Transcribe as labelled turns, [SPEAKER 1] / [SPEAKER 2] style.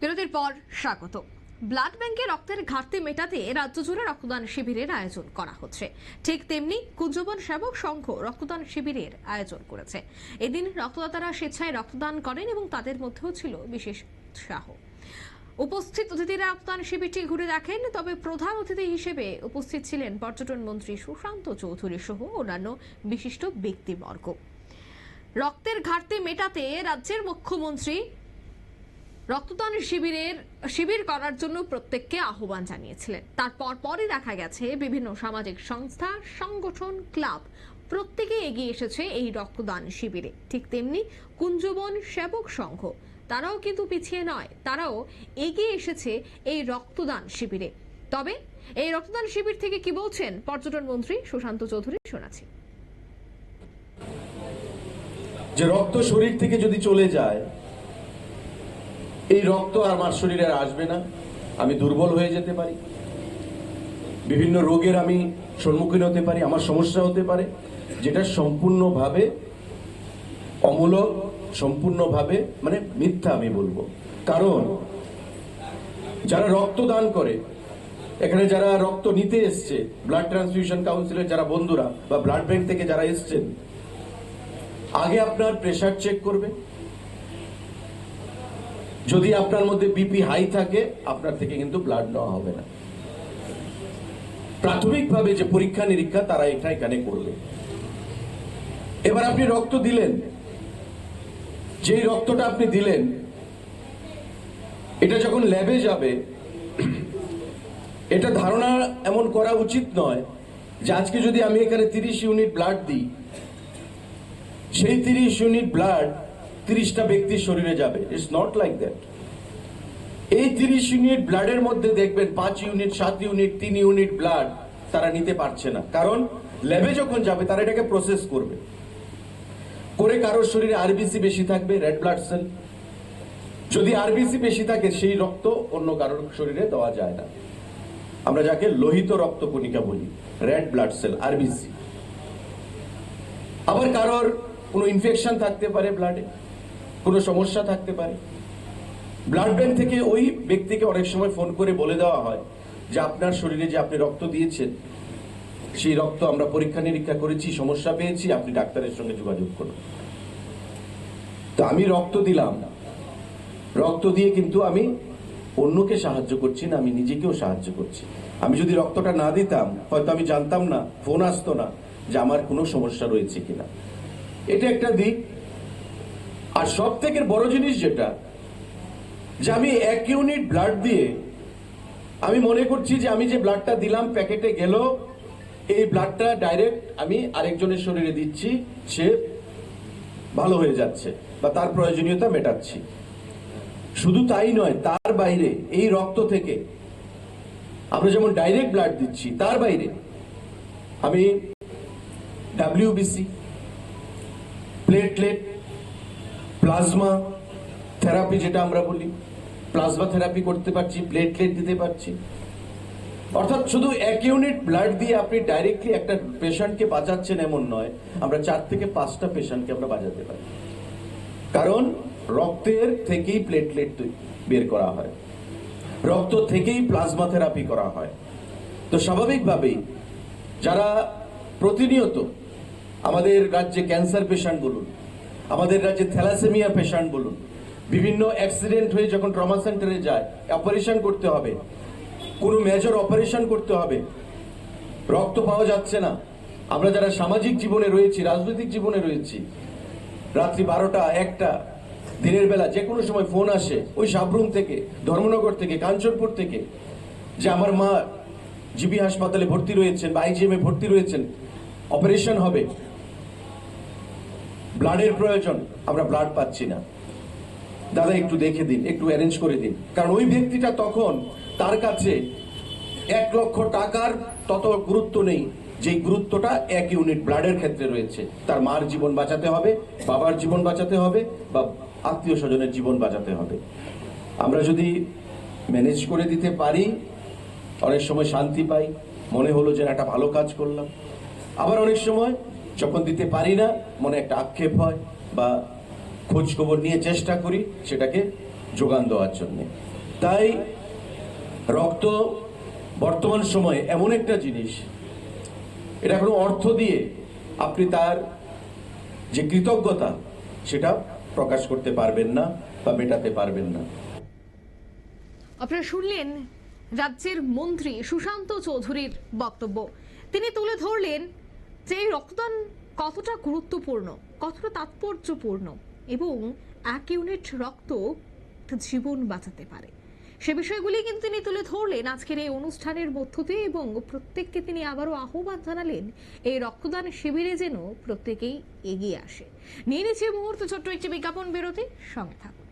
[SPEAKER 1] বিরতির পর স্বাগত। ব্লাড ব্যাংকে রক্তের ঘাটতি মেটাতে রাজ্য জুড়ে রক্তদান শিবিরের আয়োজন করা হচ্ছে। ঠিক তেমনি কুঞ্জবন সেবক সংঘ রক্তদান শিবিরের আয়োজন করেছে। এদিন রক্তদাতারা স্বেচ্ছায় রক্তদান করেন এবং তাদের মধ্যেও ছিল বিশেষ উৎসাহ। উপস্থিত অতিথিরা রক্তদান শিবিরটি ঘুরে দেখেন, তবে প্রধান অতিথি হিসেবে উপস্থিত ছিলেন পর্যটন মন্ত্রী সুশান্ত চৌধুরী সহ অন্যান্য বিশিষ্ট ব্যক্তিবর্গ। রক্তের ঘাটতি মেটাতে রাজ্যের মুখ্যমন্ত্রী রক্তদান শিবিরের, শিবির করার জন্য প্রত্যেককে আহ্বান জানিয়েছিলেন। তারপর পরে দেখা গেছে বিভিন্ন সামাজিক সংস্থা, সংগঠন, ক্লাব প্রত্যেকে এগিয়ে এসেছে এই রক্তদান শিবিরে। ঠিক তেমনি কুঞ্জবন সেবক সংঘ, তারাও কিন্তু পিছিয়ে নয়, তারাও এগিয়ে এসেছে এই রক্তদান শিবিরে। তবে এই রক্তদান শিবির থেকে কি বলছেন পর্যটন মন্ত্রী সুশান্ত চৌধুরী শোনাচ্ছি।
[SPEAKER 2] যে রক্ত শরীর থেকে যদি চলে যায় এই রক্ত আমার শরীরে আসবে না। আমি দুর্বল হয়ে যেতে পারি। বিভিন্ন রোগের আমি সম্মুখীন হতে পারি, আমার সমস্যা হতে পারে, যেটা সম্পূর্ণভাবে অমূলক, সম্পূর্ণভাবে মানে মিথ্যা আমি বলব। কারণ যারা রক্ত দান করে, এখানে যারা রক্ত নিতে এসছে ব্লাড ট্রান্সফিউশন কাউন্সিলের যারা বন্ধুরা বা ব্লাড ব্যাংক থেকে যারা এসছেন, আগে আপনার প্রেশার চেক করবে যদি আপনার মধ্যে বিপি হাই থাকে, আপনার থেকে কিন্তু ব্লাড নেওয়া হবে না। প্রাথমিকভাবে যে পরীক্ষা নিরীক্ষা, তারা এটা এখানে করবে। এবার আপনি রক্ত দিলেন। যেই রক্তটা আপনি দিলেন, এটা যখন ল্যাবে যাবে, এটা ধারণা এমন করা উচিত নয় যে আজকে যদি আমি এখানে তিরিশ ইউনিট ব্লাড দিই, সেই তিরিশ ইউনিট ব্লাড তিরিশটা ব্যক্তির শরীরে যাবে। ইটস নট লাইক দ্যাট এই তিরিশ ইউনিট ব্লাডের মধ্যে দেখবেন পাঁচ ইউনিট সাত ইউনিট তিন ইউনিট ব্লাড তারা নিতে পারছে না। কারণ ল্যাবে যখন যাবে, তারা এটাকে প্রসেস করবে। করে কারোর শরীরে আরবিসি বেশি থাকবে রেড ব্লাড সেল যদি আরবিসি বেশি থাকে, সেই রক্ত অন্য কারোর শরীরে দেওয়া যায় না। আমরা যাকে লোহিত রক্ত কণিকা বলি রেড ব্লাড সেল আরবিসি আবার কারোর কোনো ইনফেকশন থাকতে পারে ব্লাডে কোনো সমস্যা থাকতে পারে। ব্লাড ব্যাংক থেকে ওই ব্যক্তিকে অনেক সময় ফোন করে বলে দেওয়া হয় যে আপনার শরীরে যে আপনি রক্ত দিয়েছেন, সেই রক্ত আমরা পরীক্ষা নিরীক্ষা করেছি, সমস্যা পেয়েছি, আপনি ডাক্তারের সঙ্গে যোগাযোগ করুন। তো আমি রক্ত দিলাম। না রক্ত দিয়ে কিন্তু আমি অন্যকে সাহায্য করছি না, আমি নিজেকেও সাহায্য করছি। আমি যদি রক্তটা না দিতাম, হয়তো আমি জানতাম না ফোন আসতো না যে আমার কোনো সমস্যা রয়েছে কিনা। এটা একটা দিক। আর সব থেকে বড় জিনিস যেটা, যে আমি এক ইউনিট ব্লাড দিয়ে, আমি মনে করছি যে আমি যে ব্লাডটা দিলাম, প্যাকেটে গেল, এই ব্লাডটা ডাইরেক্ট আমি আরেকজনের শরীরে দিচ্ছি, সে ভালো হয়ে যাচ্ছে বা তার প্রয়োজনীয়তা মেটাচ্ছি। শুধু তাই নয়, তার বাইরে, এই রক্ত থেকে আমরা যেমন ডাইরেক্ট ব্লাড দিচ্ছি, তার বাইরে আমি ডাব্লিউবিসি প্লেটলেট প্লাজমা থেরাপি যেটা আমরা বলি। প্লাজমা থেরাপি করতে পারছি প্লেটলেট দিতে পারছি। অর্থাৎ শুধু এক ইউনিট ব্লাড দিয়ে আপনি ডাইরেক্টলি একটা পেশেন্টকে বাঁচাচ্ছেন এমন নয়, আমরা চার থেকে পাঁচটা পেশেন্টকে আমরা বাঁচাতে পারি। কারণ রক্তের থেকেই প্লেটলেট বের করা হয়। রক্ত থেকেই প্লাজমা থেরাপি করা হয়। তো স্বাভাবিকভাবেই যারা প্রতিনিয়ত আমাদের রাজ্যে ক্যান্সার পেশেন্ট বলুন আমাদের রাজ্যে থ্যালাসেমিয়া পেশেন্ট বলুন। বিভিন্ন অ্যাক্সিডেন্ট হয়ে যখন ট্রমা সেন্টারে যায় অপারেশন করতে হবে। কোনো মেজর অপারেশন করতে হবে। রক্ত পাওয়া যাচ্ছে না। আমরা যারা সামাজিক জীবনে রয়েছি, রাজনৈতিক জীবনে রয়েছি, রাত্রি বারোটা, একটা, দিনের বেলা যে কোনো সময় ফোন আসে, ওই সাবরুম থেকে, ধর্মনগর থেকে, কাঞ্চনপুর থেকে, যে আমার মা জিবি হাসপাতালে ভর্তি রয়েছেন বা আইজিএম ভর্তি রয়েছেন অপারেশন হবে। ব্লাডের প্রয়োজন, আমরা ব্লাড পাচ্ছি না। দাদা, একটু দেখে দিন, একটু অ্যারেঞ্জ করে দিন। কারণ ওই ব্যক্তিটা তখন তার কাছে এক লক্ষ টাকার তত গুরুত্ব নেই। যে গুরুত্বটা এক ইউনিট ব্লাডের ক্ষেত্রে রয়েছে। তার মার জীবন বাঁচাতে হবে, বাবার জীবন বাঁচাতে হবে, বা আত্মীয় স্বজনের জীবন বাঁচাতে হবে। আমরা যদি ম্যানেজ করে দিতে পারি, অনেক সময় শান্তি পাই। মনে হলো যে একটা ভালো কাজ করলাম। আবার অনেক সময় যখন দিতে পারি না, মনে একটা আক্ষেপ হয় বা খোঁজ খবর নিয়ে চেষ্টা করি সেটাকে যোগান দেওয়ার জন্য। তাই রক্ত বর্তমান সময়ে এমন একটা জিনিস, এটা কোনো অর্থ দিয়ে আপনি তার যে কৃতজ্ঞতা, সেটা প্রকাশ করতে পারবেন না বা মেটাতে পারবেন না।
[SPEAKER 1] আপনারা শুনলেন রাজ্যের মন্ত্রী সুশান্ত চৌধুরীর বক্তব্য। তিনি তুলে ধরলেন যে এই রক্তদান কতটা গুরুত্বপূর্ণ, কতটা তাৎপর্যপূর্ণ এবং এক ইউনিট রক্ত জীবন বাঁচাতে পারে। সে বিষয়গুলি কিন্তু তিনি তুলে ধরলেন আজকের এই অনুষ্ঠানের মধ্য দিয়ে এবং প্রত্যেককে তিনি আবারও আহ্বান জানালেন এই রক্তদান শিবিরে যেন প্রত্যেকেই এগিয়ে আসে। নিয়ে নিচ্ছে মুহূর্ত ছোট্ট একটি বিজ্ঞাপন বিরতি, সঙ্গে থাকুন।